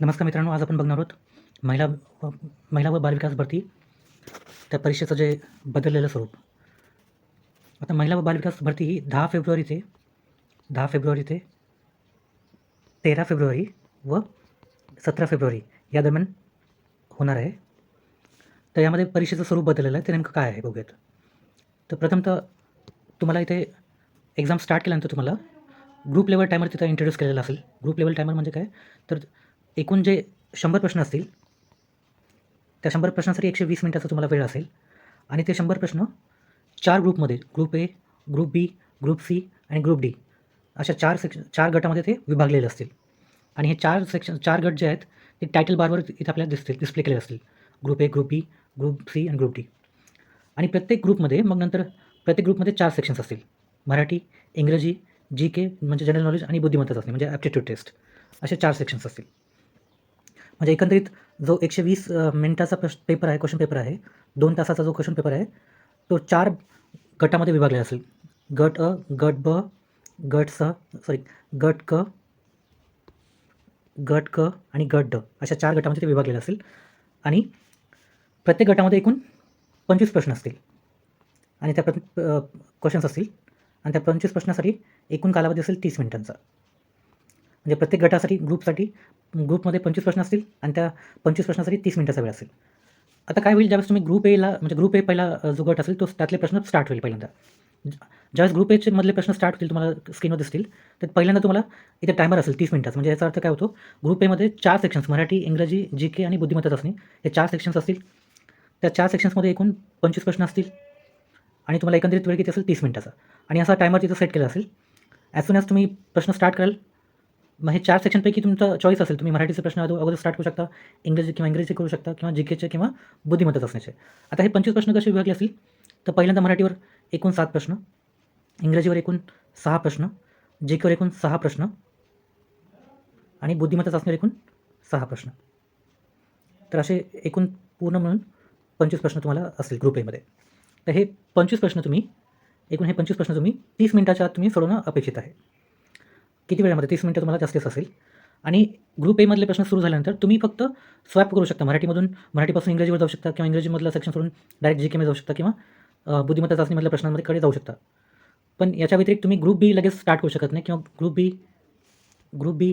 नमस्कार मित्रांनो आज आपण बघणार आहोत महिला महिला व बालविकास भरती. त्या परीक्षेचं जे बदललेलं स्वरूप. आता महिला व बालविकास भरती ही दहा फेब्रुवारी ते दहा फेब्रुवारी ते तेरा फेब्रुवारी व सतरा फेब्रुवारी या दरम्यान होणार आहे. तर यामध्ये परीक्षेचं स्वरूप बदललेलं आहे. ते नेमकं काय आहे बघूयात. तर प्रथमतः तुम्हाला इथे एक्झाम स्टार्ट केल्यानंतर तुम्हाला ग्रुप लेवल टायमर तिथं इंट्रोड्यूस केलेला असेल. ग्रुप लेवल टायमर म्हणजे काय? तर एकूण जे शंभर प्रश्न असतील त्या शंभर प्रश्नांसाठी एकशे वीस मिनटाचा तुम्हाला वेळ असेल. आणि ते शंभर प्रश्न चार ग्रुपमध्ये group A group B group C आणि ग्रुप डी अशा चार सेक्शन चार गटामध्ये ते विभागलेले असतील. आणि हे चार सेक्शन चार गट जे आहेत ते टायटल बारवर इथे आपल्याला दिसतील डिस्प्ले केलेले असतील. Group A group B group C आणि ग्रुप डी. आणि प्रत्येक ग्रुपमध्ये मग नंतर प्रत्येक ग्रुपमध्ये चार सेक्शन्स असतील. मराठी इंग्रजी जी के म्हणजे जनरल नॉलेज आणि बुद्धिमत्ता चाचणी म्हणजे ॲप्टिट्यूड टेस्ट असे चार सेक्शन्स असतील. म्हणजे एकंदरीत जो एकशे वीस मिनिटाचा प्रश्न पेपर आहे क्वेश्चन पेपर आहे दोन तासाचा जो क्वेश्चन पेपर आहे तो चार गटामध्ये विभागलेला असेल. गट अ गट ब गट स सॉरी गट क गट क आणि गट ड अशा चार गटामध्ये ते विभागलेलं असेल. आणि प्रत्येक गटामध्ये एकूण पंचवीस प्रश्न असतील. आणि त्या प्र क्वेश्चन्स असतील. आणि त्या पंचवीस प्रश्नासाठी एकूण कालावधी असेल तीस मिनिटांचा. म्हणजे प्रत्येक गटासाठी ग्रुपसाठी ग्रुपमध्ये पंचवीस प्रश्न असतील आणि त्या पंचवीस प्रश्नासाठी तीस मिनिटाचा वेळ असेल. आता काय होईल ज्यावेळेस तुम्ही ग्रुप एला म्हणजे ग्रुप ए पहिला जो गट असेल तो त्यातले प्रश्न स्टार्ट होईल पहिल्यांदा. ज्यावेळेस ग्रुप एचे मधले प्रश्न स्टार्ट होतील तुम्हाला स्क्रीनवर दिसतील तर पहिल्यांदा तुम्हाला इथे टायमर असेल तीस मिनिटाचा. म्हणजे याचा अर्थ काय होतो ग्रुप एमध्ये चार सेक्शन्स मराठी इंग्रजी जी के आणि बुद्धिमत्ता चाचणी हे चार सेक्शन्स असतील. त्या चार सेक्शन्समध्ये एकूण पंचवीस प्रश्न असतील आणि तुम्हाला एकंदरीत वेळ किती असेल तीस मिनिटाचा. आणि असा टायमर तिथं सेट केला असेल. ॲज सून ॲज तुम्ही प्रश्न स्टार्ट कराल मग हे चार सेक्शनपैकी तुमचा चॉईस असेल तुम्ही मराठीचे प्रश्न अगो- अगोदर स्टार्ट करू शकता इंग्रजी किंवा इंग्रजी करू शकता किंवा जी केचे किंवा बुद्धिमत्ता असण्याचे. आता हे पंचवीस प्रश्न कसे विभागले असतील? तर पहिल्यांदा मराठीवर एकूण सात प्रश्न इंग्रजीवर एकूण सहा प्रश्न जे केवर एकूण सहा प्रश्न आणि बुद्धिमत्ता चाचणीवर एकूण सहा प्रश्न. तर असे एकूण पूर्ण म्हणून पंचवीस प्रश्न तुम्हाला असतील ग्रुप एमध्ये तर हे पंचवीस प्रश्न तुम्ही एकूण हे पंचवीस प्रश्न तुम्ही तीस मिनिटाच्या आत तुम्ही सोडवणं अपेक्षित आहे. किती वेळामध्ये? तीस मिनटं तुम्हाला जास्तीच असेल. आणि ग्रुप एमधले प्रश्न सुरू झाल्यानंतर तुम्ही फक्त स्वॅप करू शकता. मराठीमधून मराठीपासून इंग्रजीवर जाऊ शकता किंवा इंग्रजीमधलं सेक्शन सोडून डायरेक्ट जी केमध्ये जाऊ शकता किंवा बुद्धिमत्ता चाचणीमधल्या प्रश्नांमध्ये कडे जाऊ शकता. पण याच्या व्यतिरिक्त तुम्ही ग्रुप बी लगेच स्टार्ट करू शकत नाही किंवा ग्रुप बी ग्रुप बी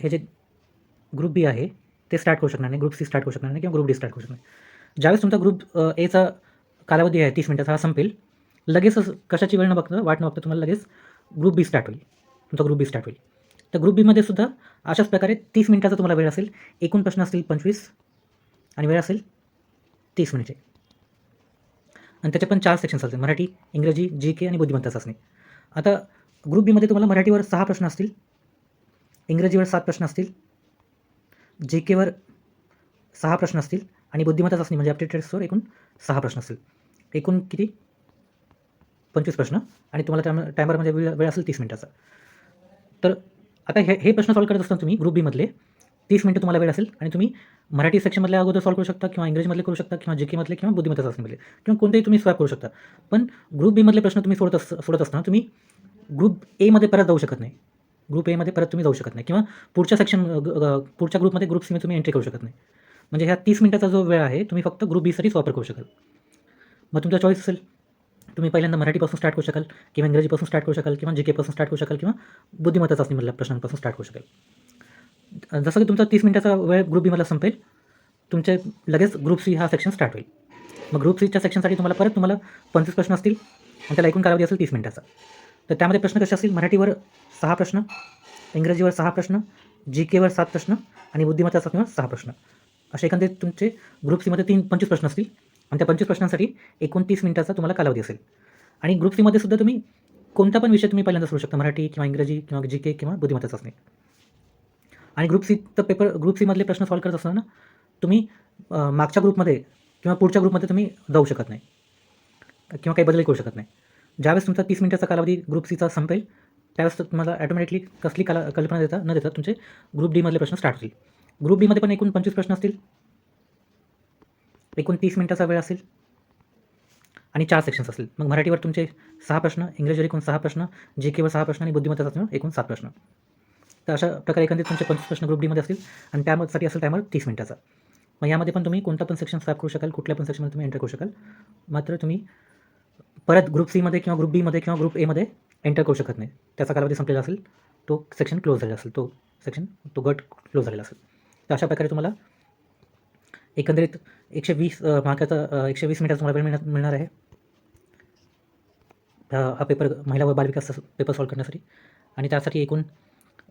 हे जे ग्रुप बी आहे ते स्टार्ट करू शकणार नाही. ग्रुप सी स्टार्ट करू शकणार नाही किंवा ग्रुप डी स्टार्ट करू शकणार नाही. ज्यावेळेस तुमचा ग्रुप एचा कालावधी आहे तीस मिनिटाचा हा संपेल. लगेचच कशाची वेळ न बघता वाट न बघता तुम्हाला लगेच ग्रुप बी स्टार्ट होईल. तुमचा ग्रुप बी स्टार्ट होईल. तर ग्रुप बीमध्ये सुद्धा अशाच प्रकारे तीस मिनिटाचा तुम्हाला वेळ असेल. एकूण प्रश्न असतील पंचवीस आणि वेळ असेल तीस मिनिटे. आणि त्याचे पण चार सेक्शन्स असतील मराठी इंग्रजी जी के आणि बुद्धिमत्ता चाचणी. आता ग्रुप बीमध्ये तुम्हाला मराठीवर सहा प्रश्न असतील. इंग्रजीवर सात प्रश्न असतील. जी केवर सहा प्रश्न असतील. आणि बुद्धिमत्ता चाचणी म्हणजे ॲप्टिट्यूड एकूण सहा प्रश्न असतील. एकूण किती? पंचवीस प्रश्न आणि तुम्हाला त्या टायमरमध्ये वेळ वेळ असेल तीस मिनिटाचा. तर आता हे हे प्रश्न सॉल्व करत असताना तुम्ही ग्रुप बीमधले तीस मिनटं तुम्हाला वेळ असेल आणि तुम्ही मराठी सेक्शनमधले अगोदर सॉल्व करू शकता किंवा इंग्रजीमधले करू शकता किंवा जी केमधले किंवा बुद्धिमत्ता चाचणीमधले किंवा कोणतेही तुम्ही स्वॅप करू शकता. पण ग्रुप बीमधले प्रश्न तुम्ही सोडत अस सोडत असताना तुम्ही ग्रुप एमध्ये परत जाऊ शकत नाही. ग्रुप एमध्ये परत तुम्ही जाऊ शकत नाही किंवा पुढच्या सेक्शन पुढच्या ग्रुपमध्ये ग्रुप सीमध्ये तुम्ही एंट्री करू शकत नाही. म्हणजे ह्या तीस मिनटाचा जो वेळ आहे तुम्ही फक्त ग्रुप बीसाठीच वापर करू शकाल. मग तुमचा चॉईस असेल. तुम्ही पहिल्यांदा मराठीपासून स्टार्ट करू शकाल किंवा इंग्रजीपासून स्टार्ट करू शकाल किंवा जी केपासून स्टार्ट करू शकाल किंवा बुद्धिमत्ता चाचणीमधल्या प्रश्नांपासून स्टार्ट करू शकाल. जसं की तुमचा तीस मिनिटाचा वेळ ग्रुप बीमधला संपेल तुमचे लगेच ग्रुप सी हा सेक्शन स्टार्ट होईल. मग ग्रुप सीच्या सेक्शनसाठी तुम्हाला परत तुम्हाला पंचवीस प्रश्न असतील आणि त्याला एकूण कालावधी असेल तीस मिनिटाचा. तर त्यामध्ये प्रश्न कसे असतील? मराठीवर सहा प्रश्न इंग्रजीवर सहा प्रश्न जी केवर सात प्रश्न आणि बुद्धिमत्ता चाचणीवर सहा प्रश्न. असे एकंदरीत तुमचे ग्रुप सीमध्ये तीन पंचवीस प्रश्न असतील. आणि त्या पंचवीस प्रश्नांसाठी एकोणतीस मिनिटाचा तुम्हाला कालावधी असेल. आणि ग्रुप सीमध्ये सुद्धा तुम्ही कोणता पण विषय तुम्ही पहिल्यांदा सोडू शकता. मराठी किंवा इंग्रजी किंवा जी के किंवा बुद्धिमत्ता चाचणी आणि ग्रुप सीचं पेपर ग्रुप सीमधले प्रश्न सॉल्व करत असताना तुम्ही मागच्या ग्रुपमध्ये किंवा पुढच्या ग्रुपमध्ये तुम्ही जाऊ शकत नाही. किंवा काही बदलही करू शकत नाही. ज्यावेळेस तुमचा तीस मिनिटाचा कालावधी ग्रुप सीचा संपेल त्यावेळेस तुम्हाला ॲटोमॅटिकली कसली कला कल्पना देता न देता तुमचे ग्रुप डीमधले प्रश्न स्टार्ट होतील. ग्रुप डीमध्ये पण एकूण पंचवीस प्रश्न असतील. एकूण तीस मिनिटाचा वेळ असेल आणि चार सेक्शन्स असतील मग मराठीवर तुमचे सहा प्रश्न इंग्रजीवर एकूण सहा प्रश्न जे केवळ सहा प्रश्न आणि बुद्धिमत्ता चाचणीवर एकूण सात प्रश्न. तर अशा प्रकारे एकंदरीत तुमचे पंचवीस प्रश्न ग्रुप डीमध्ये असतील आणि त्यासाठी असेल टायमर तीस मिनिटाचा. मग यामध्ये पण तुम्ही कोणता पण सेक्शन साफ करू शकाल कुठल्या पण सेक्शनमध्ये तुम्ही एंटर करू शकाल. मात्र तुम्ही परत ग्रुप सीमध्ये किंवा ग्रुप बीमध्ये किंवा ग्रुप एमध्ये एंटर करू शकत नाही. त्याचा कालावधी संपलेला असेल तो सेक्शन क्लोज झालेला असेल तो सेक्शन तो गट क्लोज झालेला असेल. तर अशा प्रकारे तुम्हाला एकंदरीत एकशे वीस मार्काचा एकशे वीस मिनिटाचा तुम्हाला वेळ मिळणार मिळणार आहे. हा पेपर महिला व बालविकास पेपर सॉल्व करण्यासाठी. आणि त्यासाठी एकूण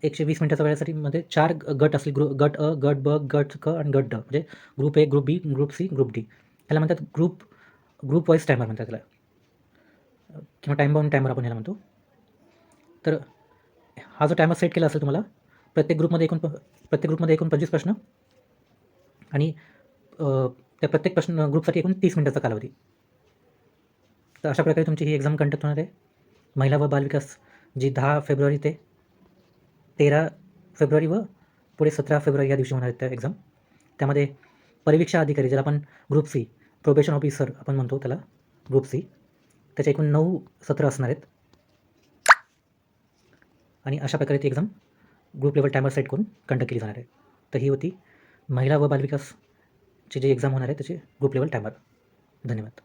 एकशे वीस मिनिटाच्या वेळेसाठी मध्ये चार गट असतील ग्रुप गट अ गट ब गट क आणि गट ड. म्हणजे group A group B group C group D ह्याला म्हणतात ग्रुप ग्रुप वाईज टायमर म्हणतात त्याला. किंवा टाईम बाउंड टायमर आपण याला म्हणतो. तर हा जो टायमर सेट केला असेल तुम्हाला प्रत्येक ग्रुपमध्ये एकूण प- प्रत्येक ग्रुपमध्ये एकूण पंचवीस प्रश्न. आणि त्या प्रत्येक प्रश्न ग्रुपसाठी एकूण तीस मिनिटाचा कालावधी. तर अशा प्रकारे तुमची ही एक्झाम कंडक्ट होणार आहे. महिला व बालविकास जी दहा फेब्रुवारी ते तेरा फेब्रुवारी व पुढे सतरा फेब्रुवारी या दिवशी होणार आहेत त्या एक्झाम त्यामध्ये परिवीक्षा अधिकारी ज्याला आपण ग्रुप सी प्रोबेशन ऑफिसर आपण म्हणतो त्याला ग्रुप सी त्याचे एकूण नऊ सत्र असणार आहेत. आणि अशा प्रकारे ती exam group level timer set करून कंडक्ट केली जाणार आहे. तर ही होती महिला व बालविकास ची जी एक्झाम होणार आहे त्याची ग्रुप लेवल टायमर धन्यवाद.